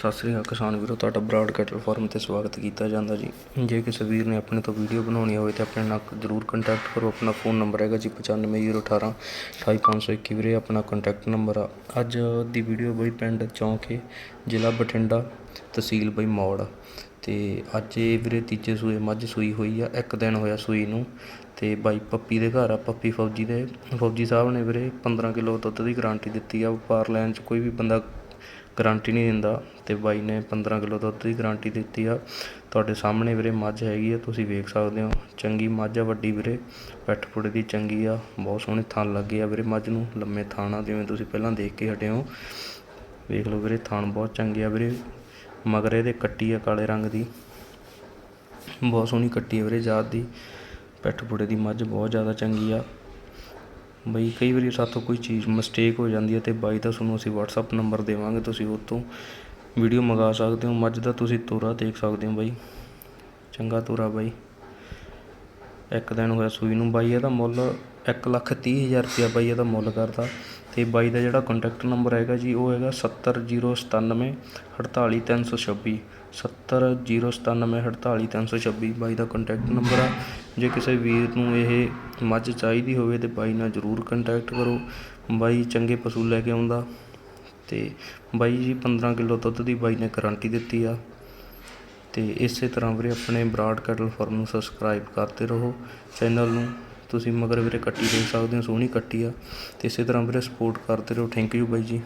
ਸਤਿ ਸ੍ਰੀ ਅਕਾਲ ਕਿਸਾਨ ਵੀਰੋ, ਤੁਹਾਡਾ ਬਰਾਡ ਕੈਟਲ ਫਾਰਮ ਤੇ ਸਵਾਗਤ ਕੀਤਾ ਜਾਂਦਾ ਜੀ। ਜੇ ਕਿਸੇ ਵੀਰ ਨੇ ਆਪਣੇ ਤੋਂ ਵੀਡੀਓ ਬਣਾਉਣੀ ਹੋਵੇ ਤੇ ਆਪਣੇ ਨਾਲ ਜਰੂਰ ਕੰਟੈਕਟ ਕਰੋ। ਆਪਣਾ ਫੋਨ ਨੰਬਰ ਹੈਗਾ ਜੀ 9501 28521 ਵੀਰੇ, ਆਪਣਾ ਕੰਟੈਕਟ ਨੰਬਰ ਆ। ਅੱਜ ਦੀ ਵੀਡੀਓ ਬਈ ਪਿੰਡ ਚੌਂਕੇ ਜ਼ਿਲ੍ਹਾ ਬਠਿੰਡਾ, ਤਹਿਸੀਲ ਬਈ ਮੌੜ। ਤੇ ਅੱਜ ਇਹ ਵੀਰੇ ਤੀਜੇ ਸੂਏ ਮੱਝ ਸੂਈ ਹੋਈ ਆ, ਇੱਕ ਦਿਨ ਹੋਇਆ ਸੂਈ ਨੂੰ। ਤੇ ਬਾਈ ਪੱਪੀ ਦੇ ਘਰ ਆ, ਪੱਪੀ ਫੌਜੀ ਦੇ। ਫੌਜੀ ਸਾਹਿਬ ਨੇ ਵੀਰੇ 15 ਕਿਲੋ ਦੁੱਧ ਦੀ ਗਾਰੰਟੀ ਦਿੱਤੀ ਆ। ਵਪਾਰ ਲੈਣ ਚ ਕੋਈ ਵੀ ਬੰਦਾ ਗਰੰਟੀ ਨਹੀਂ ਦਿੰਦਾ ਅਤੇ ਬਾਈ ਨੇ 15 ਕਿਲੋ ਦੁੱਧ ਦੀ ਗਰੰਟੀ ਦਿੱਤੀ ਆ। ਤੁਹਾਡੇ ਸਾਹਮਣੇ ਵੀਰੇ ਮੱਝ ਹੈਗੀ ਆ, ਤੁਸੀਂ ਵੇਖ ਸਕਦੇ ਹੋ। ਚੰਗੀ ਮੱਝ ਆ, ਵੱਡੀ ਵੀਰੇ। ਪਿੱਠ ਪੁੜੇ ਦੀ ਚੰਗੀ ਆ, ਬਹੁਤ ਸੋਹਣੇ ਥਣ ਲੱਗੇ ਆ ਵੀਰੇ ਮੱਝ ਨੂੰ। ਲੰਮੇ ਥਣ ਆ ਜਿਵੇਂ ਤੁਸੀਂ ਪਹਿਲਾਂ ਦੇਖ ਕੇ ਹਟੇ ਹੋ। ਵੇਖ ਲਓ ਵੀਰੇ, ਥਣ ਬਹੁਤ ਚੰਗੇ ਆ ਵੀਰੇ। ਮਗਰ ਇਹਦੇ ਕੱਟੀ ਆ ਕਾਲੇ ਰੰਗ ਦੀ। ਬਹੁਤ ਸੋਹਣੀ ਕੱਟੀ ਆ ਵੀਰੇ ਜਾਤ ਦੀ। ਪਿੱਠ ਪੁੜੇ ਦੀ ਮੱਝ ਬਹੁਤ ਜ਼ਿਆਦਾ ਚੰਗੀ ਆ। ਬਈ ਕਈ ਵਾਰੀ ਸਾਥੋਂ ਕੋਈ ਚੀਜ਼ ਮਿਸਟੇਕ ਹੋ ਜਾਂਦੀ ਹੈ ਅਤੇ ਬਾਈ ਦਾ ਤੁਹਾਨੂੰ ਅਸੀਂ ਵਟਸਐਪ ਨੰਬਰ ਦੇਵਾਂਗੇ, ਤੁਸੀਂ ਉਹ ਤੋਂ ਵੀਡੀਓ ਮੰਗਾ ਸਕਦੇ ਹੋ। ਮੱਝ ਦਾ ਤੁਸੀਂ ਤੋਰਾ ਦੇਖ ਸਕਦੇ ਹੋ ਬਾਈ। ਚੰਗਾ ਤੋਰਾ ਬਾਈ। ਇੱਕ ਦਿਨ ਹੋਇਆ ਸੂਈ ਨੂੰ ਬਾਈ, ਇਹਦਾ ਮੁੱਲ ਇੱਕ ਲੱਖ ਤੀਹ ਹਜ਼ਾਰ ਰੁਪਇਆ ਬਾਈ, ਇਹਦਾ ਮੁੱਲ ਕਰਦਾ ਅਤੇ ਬਾਈ ਦਾ ਜਿਹੜਾ ਕੋਂਟੈਕਟ ਨੰਬਰ ਹੈਗਾ ਜੀ, ਉਹ ਹੈਗਾ ਸੱਤਰ ਜੀਰੋ ਸਤਾਨਵੇਂ ਅਠਤਾਲੀ ਤਿੰਨ ਸੌ ਛੱਬੀ। ਸੱਤਰ ਜੀਰੋ ਸਤਾਨਵੇਂ ਅਠਤਾਲੀ ਤਿੰਨ ਸੌ ਛੱਬੀ ਬਾਈ ਦਾ ਕੰਟੈਕਟ ਨੰਬਰ ਆ। ਜੇ ਕਿਸੇ ਵੀਰ ਨੂੰ ਇਹ ਮੱਝ ਚਾਹੀਦੀ ਹੋਵੇ ਤਾਂ ਬਾਈ ਨਾਲ ਜਰੂਰ ਕੰਟੈਕਟ ਕਰੋ। ਬਾਈ ਚੰਗੇ ਪਸ਼ੂ ਲੈ ਕੇ ਆਉਂਦਾ ਅਤੇ ਬਾਈ ਜੀ 15 ਕਿਲੋ ਦੁੱਧ ਦੀ ਬਾਈ ਨੇ ਗਰੰਟੀ ਦਿੱਤੀ ਆ। ਅਤੇ ਇਸੇ ਤਰ੍ਹਾਂ ਵੀਰੇ ਆਪਣੇ ਬਰਾਡ ਕੈਟਲ ਫਾਰਮ ਨੂੰ ਸਬਸਕ੍ਰਾਈਬ ਕਰਦੇ ਰਹੋ। ਚੈਨਲ ਨੂੰ ਤੁਸੀਂ ਮਗਰ ਵੀਰੇ ਕੱਟੀ ਦੇਖ ਸਕਦੇ ਹੋ, ਸੋਹਣੀ ਕੱਟੀ ਆ। ਅਤੇ ਇਸੇ ਤਰ੍ਹਾਂ ਵੀਰੇ ਸਪੋਰਟ ਕਰਦੇ ਰਹੋ। ਥੈਂਕ ਯੂ ਬਾਈ ਜੀ।